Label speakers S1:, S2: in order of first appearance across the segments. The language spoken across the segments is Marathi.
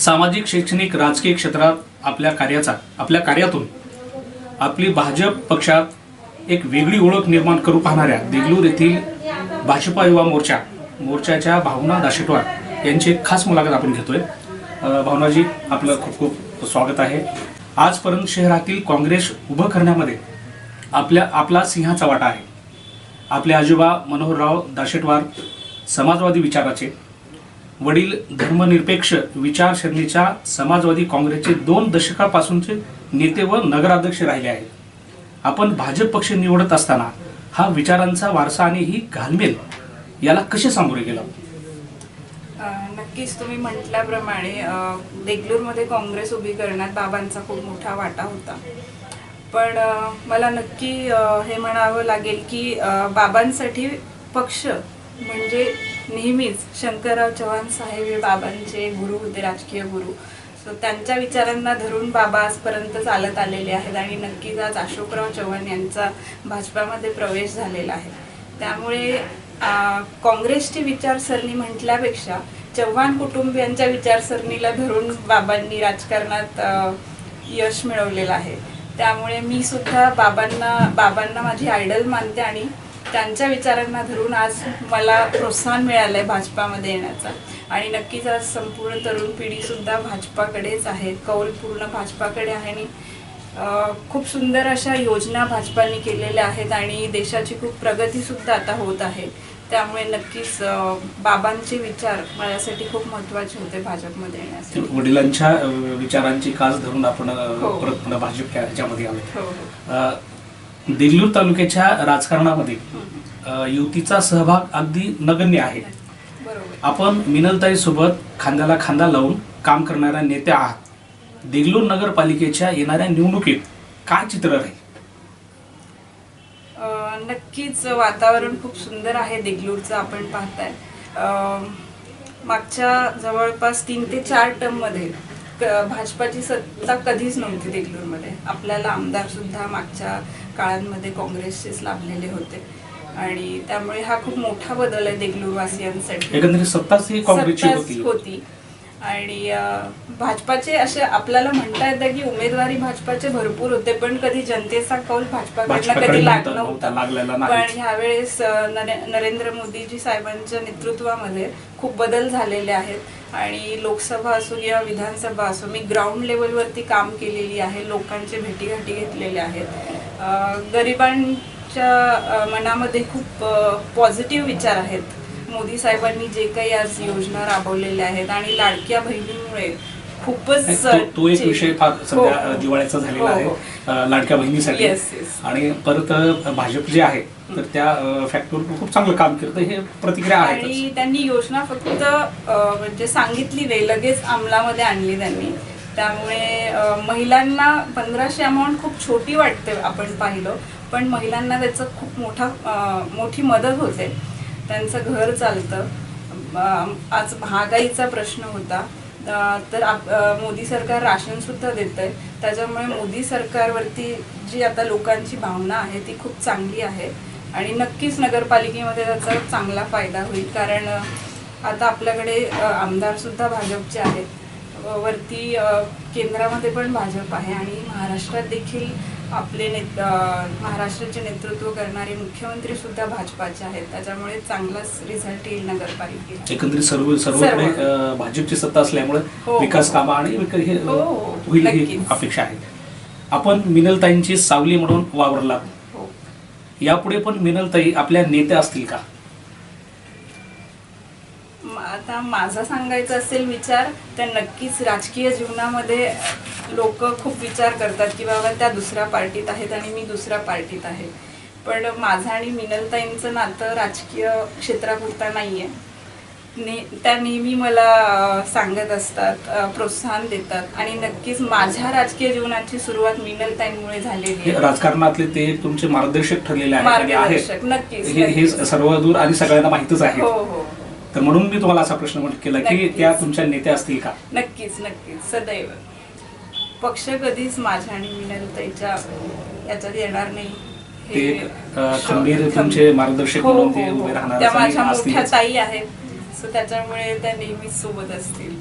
S1: सामाजिक शैक्षणिक राजकीय क्षेत्रात आपल्या कार्याचा आपल्या कार्यातून आपली भाजप पक्षात एक वेगळी ओळख निर्माण करू पाहणाऱ्या देगलूर येथील भाजपा युवा मोर्चा मोर्चाच्या भावना दाशेटवार यांची एक खास मुलाखत आपण घेतोय. भावनाजी आपलं खूप खूप स्वागत आहे. आजपर्यंत शहरातील काँग्रेस उभं करण्यामध्ये आपल्या आपला सिंहाचा वाटा आहे. आपले आजोबा मनोहरराव दाशेटवार समाजवादी विचाराचे वडील धर्मनिरपेक्ष विचारसरणीच्या समाजवादी काँग्रेसचे दोन दशकापासूनचे नेते व नगराध्यक्ष राहिले आहेत. आपण भाजप पक्ष निवडत असताना हा विचारांचा वारसा आणि ही घालमेल याला कसे सामोरे गेला?
S2: नक्कीच तुम्ही म्हटल्याप्रमाणे देगलूरमध्ये काँग्रेस उभी करण्यात बाबांचा खूप मोठा वाटा होता. पण मला नक्की हे म्हणावं लागेल की बाबांसाठी पक्ष म्हणजे नेहमीच शंकरराव चव्हाण साहेब हे बाबांचे गुरु होते राजकीय गुरु. सो त्यांच्या विचारांना धरून बाबा आजपर्यंत चालत आलेले आहेत आणि नक्कीच आज अशोकराव चव्हाण यांचा भाजपामध्ये प्रवेश झालेला आहे. त्यामुळे काँग्रेसची विचारसरणी म्हटल्यापेक्षा चव्हाण कुटुंबियांच्या विचारसरणीला धरून बाबांनी राजकारणात यश मिळवलेलं आहे. त्यामुळे मी सुद्धा बाबांना बाबांना माझी आयडल मानते आणि त्यांच्या विचारांना धरून आज मला प्रोत्साहन मिळालं आहे भाजपामध्ये येण्याचा. आणि नक्कीच आज संपूर्ण तरुण पिढी सुद्धा भाजपाकडेच आहे. कौल पूर्ण भाजपाकडे आहे आणि खूप सुंदर अशा योजना भाजपाने केलेल्या आहेत आणि देशाची खूप प्रगती सुद्धा आता होत आहे. त्यामुळे नक्कीच बाबांचे विचार माझ्यासाठी खूप महत्त्वाचे होते भाजपमध्ये येण्यासाठी.
S1: वडिलांच्या विचारांची कास धरून आपण
S2: हो.
S1: परत पुन्हा भाजप ह्याच्यामध्ये आलो
S2: हो हो.
S1: अ, देगलूर तालुक्याच्या राजकारणामध्ये युतीचा सहभाग अगदी नगण्य आहे. आपण मिनलताई सोबत खांद्याला खांदा लावून काम करणाऱ्या नेते आहात. देगलूर नगरपालिकेच्या येणाऱ्या निवडणुकीत काय चित्र राहील
S2: नक्कीच वातावरण खूप सुंदर आहे देगलूरचं आपण पाहताय. मागच्या जवळपास तीन ते चार टर्ममध्ये भाजपाची सत्ता कधीच नव्हती देगलूरमध्ये. आपल्याला आमदार सुद्धा मागच्या काळांमध्ये काँग्रेसचेच लाभलेले होते. आणि त्यामुळे हा खूप मोठा बदल आहे देगलूर वासियांसाठी
S1: एकंदरीत सत्ताच ही काँग्रेसची होती.
S2: होती. आणि भाजपाचे असे आपल्याला म्हणता येतं की उमेदवारी भाजपाचे भरपूर होते पण कधी जनतेचा कौल भाजपाकडनं
S1: भाजपाकडे
S2: कधी लागला
S1: नाही.
S2: पण ह्यावेळेस नरेंद्र मोदीजी साहेबांच्या नेतृत्वामध्ये खूप बदल झालेले आहेत. आणि लोकसभा असो किंवा विधानसभा असो मी ग्राउंड लेवलवरती काम केलेली आहे लोकांचे भेटीगाठी घेतलेल्या आहेत. अं, अं, मनामध्ये खूप पॉझिटिव्ह विचार आहेत मोदी साहेबांनी जे काही आज योजना राबवलेल्या आहेत आणि लाडक्या बहिणीमुळे खूपच
S1: तो तो एक विषय फार
S2: हो,
S1: सध्या
S2: हो.
S1: दिवाळीचा झालेला
S2: हो,
S1: आहे
S2: हो.
S1: लाडक्या बहिणीसाठी. आणि परत भाजप जे आहे तर त्या फॅक्टरीवर खूप चांगलं काम केलं तर हे प्रतिक्रिया आहेतच
S2: आणि त्यांनी योजना फक्त म्हणजे सांगितली नाही लगेच अंमलामध्ये आणली त्यांनी त्यामुळे महिलांना पंधराशे अमाऊंट खूप छोटी वाटते आपण पाहिलं पण महिलांना त्याचं खूप मोठा मोठी मदत होते. त्यांचं घर चालतं. आज महागाईचा प्रश्न होता. तर आप- मोदी सरकार राशनसुद्धा देतं देत आहे त्याच्यामुळे मोदी सरकारवरती जी आता लोकांची भावना आहे ती खूप चांगली आहे. आणि नक्कीच नगरपालिकेमध्ये त्याचा चांगला फायदा होईल. कारण आता आपल्याकडे आमदारसुद्धा भाजपचे आहेत. वरती केंद्रामध्ये पण भाजप आहे आणि महाराष्ट्रात देखील आपले नेत महाराष्ट्राचे नेतृत्व करणारे मुख्यमंत्री सुद्धा भाजपाचे आहेत त्याच्यामुळे चांगलाच रिझल्ट येईल नगरपालिकेला
S1: एकंदरीत सर्व सर्वकडे
S2: सर्व.
S1: भाजपची सत्ता असल्यामुळे
S2: हो.
S1: विकास कामं आणि हे
S2: हो, हो.
S1: होईल ही. अपेक्षा आहे आपण मिनलताईंची सावली म्हणून वावरला
S2: हो
S1: यापुढे पण मिनलताई आपल्या नेत्या असतील का
S2: आता माझा सांगायचा असेल विचार तर नक्कीच राजकीय जीवनामध्ये लोक खूप विचार करतात की बाबा त्या दुसऱ्या पार्टीत आहेत आणि मी दुसऱ्या पार्टीत आहे. पण माझं आणि मिनलताईंचं नातं राजकीय क्षेत्रापुरता नाही आहे ने त्या नेहमी मला सांगत असतात प्रोत्साहन देतात. आणि नक्कीच माझ्या राजकीय जीवनाची सुरुवात मिनलताईंमुळे झालेली
S1: हे
S2: आहे.
S1: राजकारणातले ते तुमचे मार्गदर्शक ठरलेले आहेत
S2: मार्गदर्शक नक्कीच
S1: हे हे. सर्व दूर आणि सगळ्यांना माहितच
S2: हो
S1: आहे
S2: हो.
S1: तर म्हणून मी तुम्हाला असा प्रश्न केला की
S2: नक्कीच.
S1: त्या तुमच्या नेत्या असतील का?
S2: नक्कीच नक्कीच. सदैव. पक्ष कधीच माझ्या आणि मिनलताईच्या याच्यात येणार नाही.
S1: ते
S2: हे
S1: अ, खंबीर. तुमचे मार्गदर्शक
S2: हो,
S1: म्हणून ते
S2: हो, हो.
S1: उभे राहणार
S2: त्या माझ्या
S1: असतील
S2: मोठ्या ताई आहेत. सो त्याच्यामुळे त्या नेहमीच सोबत असतील.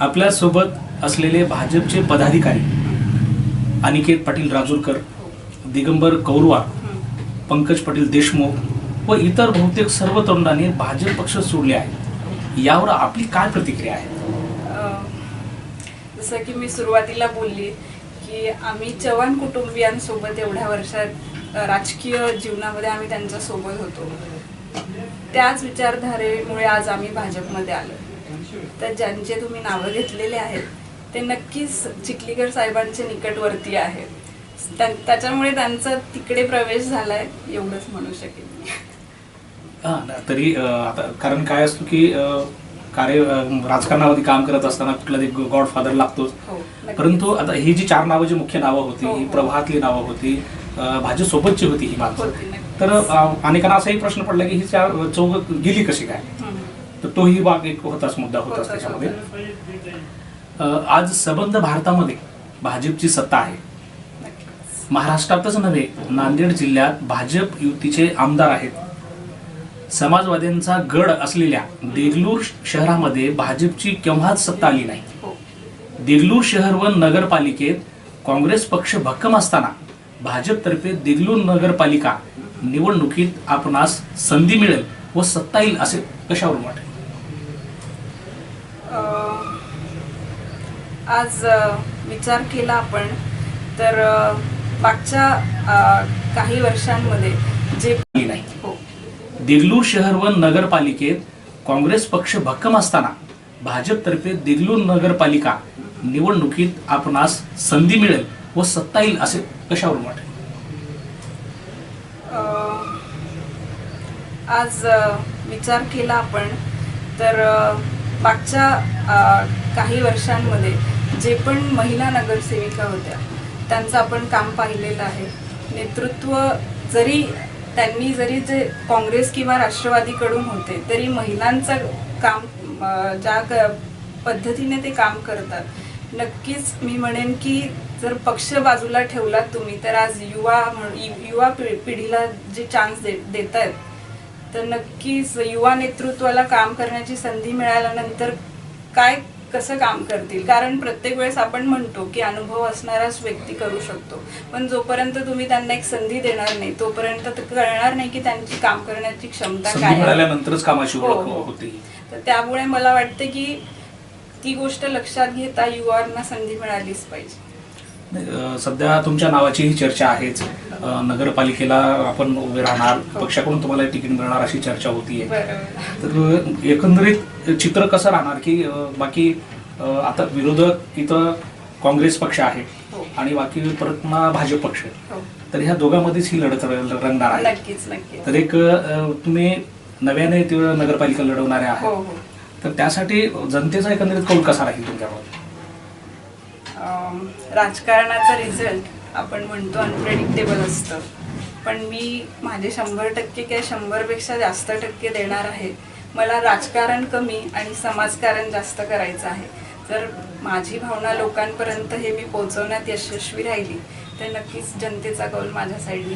S1: आपल्यासोबत असलेले भाजपचे पदाधिकारी अनिकेत पाटील राजूरकर दिगंबर कौरवा पंकज पाटील देशमुख व इतर बहुतेक सर्व तरुणांनी भाजप पक्ष सोडले आहे यावर आपली काय प्रतिक्रिया आहे?
S2: जसं की मी सुरुवातीला बोलली की आम्ही चव्हाण कुटुंबियांसोबत एवढ्या वर्षात राजकीय जीवनामध्ये आम्ही त्यांच्यासोबत होतो. त्याच विचारधारेमुळे आज आम्ही भाजपमध्ये आलो. तर ज्यांचे तुम्ही नावं घेतलेले आहेत ते नक्कीच चिखलीकर साहेबांचे निकटवर्ती आहेत. त्या- त्याच्यामुळे त्यांचा तिकडे प्रवेश झालाय एवढंच म्हणू शकेल
S1: हा, तरी आता कारण काय असतं की कार्य राजकारणामध्ये काम करत असताना कुठला तरी गॉडफादर लागतोच
S2: हो.
S1: परंतु आता ही जी चार नावं जी मुख्य नावं होती
S2: हो,
S1: ही
S2: हो.
S1: प्रभातली नावं होती अ, भाजप सोबतची होती ही माणसं. तर अनेकांना असाही प्रश्न पडला की ही चार चौघ गेली कशी काय. तर तोही भाग एक होताच मुद्दा होताच त्याच्यामध्ये आज सबंध भारतामध्ये भाजपची सत्ता आहे. महाराष्ट्रातच नव्हे नांदेड जिल्ह्यात भाजप युतीचे आमदार आहेत समाजवाद्यांचा गड असलेल्या देगलूर शहरामध्ये भाजपची केव्हाच सत्ता आली नाही.
S2: हो.
S1: देगलूर शहर व नगरपालिकेत काँग्रेस पक्ष भक्कम असताना भाजपतर्फे देगलूर नगरपालिका निवडणुकीत आपणास संधी मिळेल व सत्ता येईल असे कशावरून वाटेल
S2: आज विचार केला आपण तर मागच्या काही वर्षांमध्ये जे
S1: देगलूर शहर व नगरपालिकेत काँग्रेस पक्ष भक्कम असताना भाजपतर्फे देगलूर नगरपालिका निवडणुकीत आपणास संधी मिळेल व सत्ता येईल असे कशावरून वाटेल
S2: आज विचार केला आपण तर मागच्या अं, काही वर्षांमध्ये जे पण महिला नगरसेविका होत्या त्यांचं आपण काम पाहिलेलं आहे. नेतृत्व जरी त्यांनी जरी जे काँग्रेस किंवा राष्ट्रवादीकडून होते तरी महिलांचं काम ज्या पद्धतीने ते काम करतात नक्कीच मी म्हणेन की जर पक्ष बाजूला ठेवलात तुम्ही तर आज युवा यु- युवा पि- पिढीला जे चान्स दे देत आहेत तर नक्कीच युवा नेतृत्वाला काम करण्याची संधी मिळाल्यानंतर काय कसं काम करतील? कारण प्रत्येक वेळेस आपण म्हणतो की अनुभव असणाराच व्यक्ती करू शकतो. पण जोपर्यंत तुम्ही त्यांना एक संधी देणार नाही तोपर्यंत कळणार नाही की त्यांची काम करण्याची क्षमता काय हो,
S1: ओळख
S2: हो.
S1: होती.
S2: तर त्यामुळे मला वाटते की ती गोष्ट लक्षात घेता युवांना संधी मिळालीच पाहिजे.
S1: सध्या तुमच्या नावाची ही चर्चा आहेच. नगरपालिकेला आपण उभे राहणार पक्षाकडून तुम्हाला तिकीट मिळणार अशी चर्चा होतीये. तर एकंदरीत चित्र कसं राहणार की बाकी आता विरोधक इथं काँग्रेस पक्ष आहे
S2: हो.
S1: आणि बाकी परत भाजप पक्ष
S2: हो.
S1: तर ह्या दोघांमध्येच ही लढत रंगणार आहे. तर एक तुम्ही नव्याने नगरपालिका लढवणारे
S2: हो
S1: आहे
S2: हो.
S1: तर त्यासाठी जनतेचा एकंदरीत कौल कसा राहील तुमच्यावर?
S2: अम, राजकारणाचा रिझल्ट आपण म्हणतो अनप्रेडिक्टेबल असतं. पण मी माझे शंभर टक्के किंवा शंभरपेक्षा जास्त टक्के देणार आहे. मला राजकारण कमी आणि समाजकारण जास्त करायचं आहे. जर माझी भावना लोकांपर्यंत हे मी पोहोचवण्यात यशस्वी राहिली तर नक्कीच जनतेचा कौल माझ्या साईडने